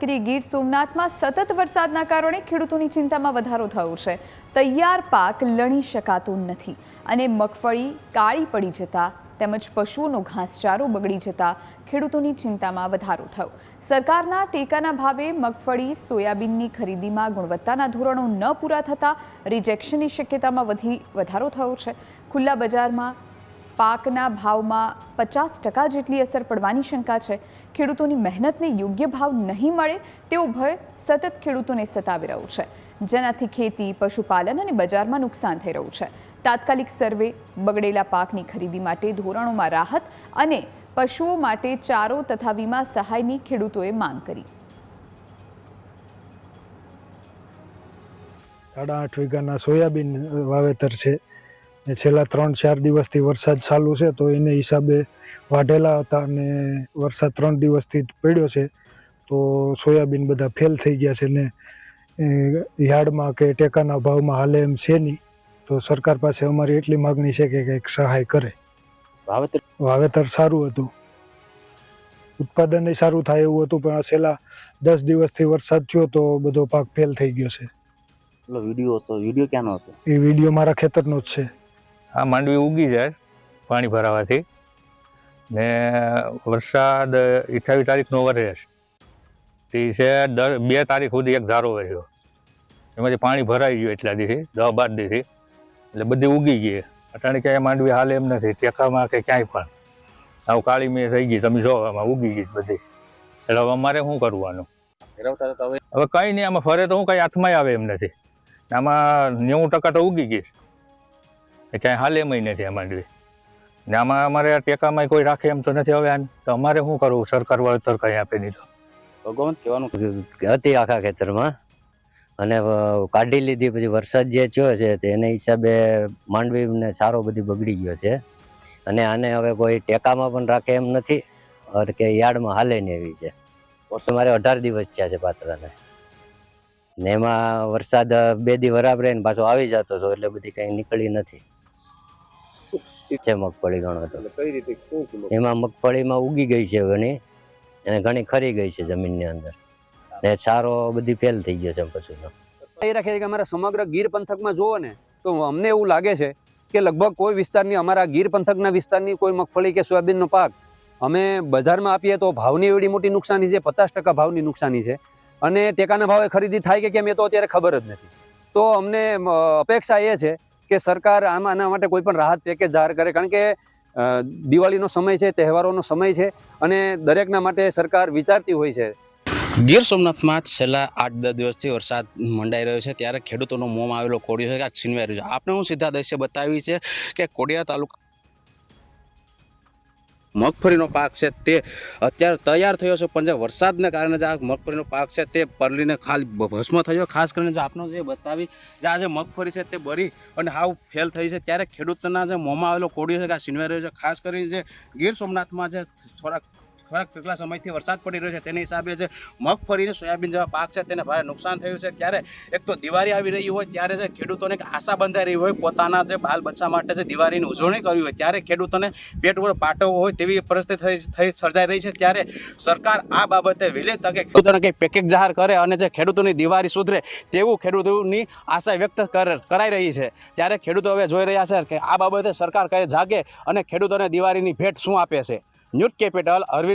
વાત ગીર સોમનાથમાં સતત વરસાદના કારણે ખેડૂતોની ચિંતામાં વધારો થયો છે. તૈયાર પાક લણી શકાતો નથી અને મગફળી કાળી પડી જતા તેમજ પશુઓનો ઘાસચારો બગડી જતા ખેડૂતોની ચિંતામાં વધારો થયો. સરકારના ટેકાના ભાવે મગફળી, સોયાબીનની ખરીદીમાં ગુણવત્તાના ધોરણો ન પૂરા થતાં રિજેક્શનની શક્યતામાં વધી વધારો થયો છે. ખુલ્લા બજારમાં પાકના ભાવમાં પચાસ ટકા જેટલી અસર પડવાની શંકા છે. ખેડૂતોની મહેનતને યોગ્ય ભાવ નહીં મળે તેવો ભય સતત ખેડૂતોને સતાવી રહ્યું છે. જેનાથી ખેતી, પશુપાલન અને બજારમાં નુકસાન થઈ રહ્યું છે. તાત્કાલિક સર્વે બગડેલા પાકની ખરીદી માટે ધોરણોમાં રાહત અને પશુઓ માટે ચારો તથા વીમા સહાયની ખેડૂતોએ માંગ કરી. સાડા આઠ વીઘાના સોયાબીન વાવેતર છે. છેલ્લા ત્રણ ચાર દિવસથી વરસાદ ચાલુ છે તો એને હિસાબે વાઢેલા હતા અને વરસાદ ત્રણ દિવસથી પડ્યો છે. તો સોયાબીન બધા ફેલ થઈ ગયા છે ને યાર્ડમાં કે ટેકાના ભાવમાં હાલે એમ છે નહીં. તો સરકાર પાસે અમારી એટલી માગણી છે કે કંઈક સહાય કરે. વાવેતર વાવેતર સારું હતું. ઉત્પાદન સારું થાય એવું હતું પણ છેલ્લા દસ દિવસથી વરસાદ થયો તો બધો પાક ફેલ થઈ ગયો છે. વીડિયો હતો વીડિયો ક્યાંનો હતો? એ વીડિયો મારા ખેતરનો જ છે. આ માંડવી ઉગી જાય પાણી ભરાવાથી. ને વરસાદ અઠાવીસ તારીખનો વરે તે છે દર બે તારીખ સુધી એક ધારો વર્યો એમાંથી પાણી ભરાઈ ગયું એટલા દીથી દસ બાર દીથી એટલે બધી ઉગી ગઈ. અટાણે ક્યાંય માંડવી હાલે એમ નથી. ટેકામાં કે ક્યાંય પણ. આવું કાળી મેં થઈ ગઈ. તમે જો આમાં ઉગી ગઈ બધી. એટલે હવે અમારે શું કરવાનું? હવે કંઈ નહીં આમાં ફરે તો હું કંઈ હાથમાં આવે એમ નથી. આમાં નેવું ટકા તો ઉગી ગઈ છે. એ ક્યાંય હાલે એમ નથી માંડવી ને આમાં અમારે ટેકામાં કોઈ રાખે એમ તો નથી હવે તો અમારે શું કરવું? સરકાર વળતર કંઈ આપે તો ભગવાન, કહેવાનું હતી આખા ખેતરમાં. અને કાઢી લીધી, પછી વરસાદ જે થયો છે તેના હિસાબે માંડવીને સારો બધી બગડી ગયો છે. અને આને હવે કોઈ ટેકામાં પણ રાખે એમ નથી. ઓર કે યાર્ડમાં હાલે ને એવી છે. વર્ષે મારે અઢાર દિવસ થયા છે પાત્રાને. ને એમાં વરસાદ બે દી બરાબર રહીને પાછો આવી જતો હતો, એટલે બધી કંઈ નીકળી નથી. છે મગફળી ઘણો તો. કઈ રીતે એમાં મગફળીમાં ઉગી ગઈ છે ઘણી અને ઘણી ખરી ગઈ છે જમીનની અંદર. ને સારો બધી ફેલ થઈ ગયો છે પશુનો. એ રાખે છે કે અમારા સમગ્ર ગીર પંથકમાં જુઓ ને તો અમને એવું લાગે છે કે લગભગ કોઈ વિસ્તારની અમારા ગીર પંથકના વિસ્તારની કોઈ મગફળી કે સોયાબીનનો પાક અમે બજારમાં આપીએ તો ભાવની એવડી મોટી નુકસાની છે પચાસ ટકા ભાવની નુકસાની છે. અને ટેકાના ભાવે ખરીદી થાય કે કેમ એ તો અત્યારે ખબર જ નથી. તો અમને અપેક્ષા એ છે કે સરકાર આમાં આના માટે કોઈ પણ રાહત પેકેજ જાહેર કરે. કારણ કે દિવાળીનો સમય છે, તહેવારોનો સમય છે અને દરેકના માટે સરકાર વિચારતી હોય છે. ગીર સોમનાથમાં છેલ્લા આઠ દસ દિવસથી વરસાદ મંડાઈ રહ્યો છે. ત્યારે ખેડૂતોનો મોંમાં આવેલો કોડિયો છે. કે છીનવાઈ રહ્યો છે. આપણે હું સીધા દ્રશ્ય બતાવી છે કે કોડિયા તાલુકા મગફળીનો પાક છે તે અત્યારે તૈયાર થયો છે, પણ જે વરસાદને કારણે જે આ મગફળીનો પાક છે તે પરલીને ખાલી ભસ્મ થયો. ખાસ કરીને જે આપનો જે બતાવી, જે આ જે મગફળી છે તે બરી અને હાવ ફેલ થઈ છે. ત્યારે ખેડૂતના જે મોંમાં આવેલો કોડિયો છે કે આ છીનવાઈ છે, ખાસ કરીને જે ગીર સોમનાથમાં જે થોડાક કેટલા સમયથી વરસાદ પડી રહ્યો છે તેની હિસાબે જે મગફળીને સોયાબીન જેવા પાક છે તેને ભારે નુકસાન થયું છે. ત્યારે એક તો દિવાળી આવી રહી હોય, ત્યારે જે ખેડૂતોને આશા બંધાઈ રહી હોય, પોતાના જે બાલ બચ્ચા માટે જે દિવાળીની ઉજવણી કરવી હોય, ત્યારે ખેડૂતોને પેટ ઉપર પાટવો હોય તેવી પરિસ્થિતિ થઈ સર્જાઈ રહી છે. ત્યારે સરકાર આ બાબતે વહેલી તકે ખેડૂતોને કંઈક પેકેજ જાહેર કરે અને જે ખેડૂતોની દિવાળી સુધરે તેવું ખેડૂતોની આશા વ્યક્ત કર- કરાઈ રહી છે. ત્યારે ખેડૂતો હવે જોઈ રહ્યા છે કે આ બાબતે સરકાર કઈ જાગે અને ખેડૂતોને દિવાળીની ભેટ શું આપે છે? News capital Arvind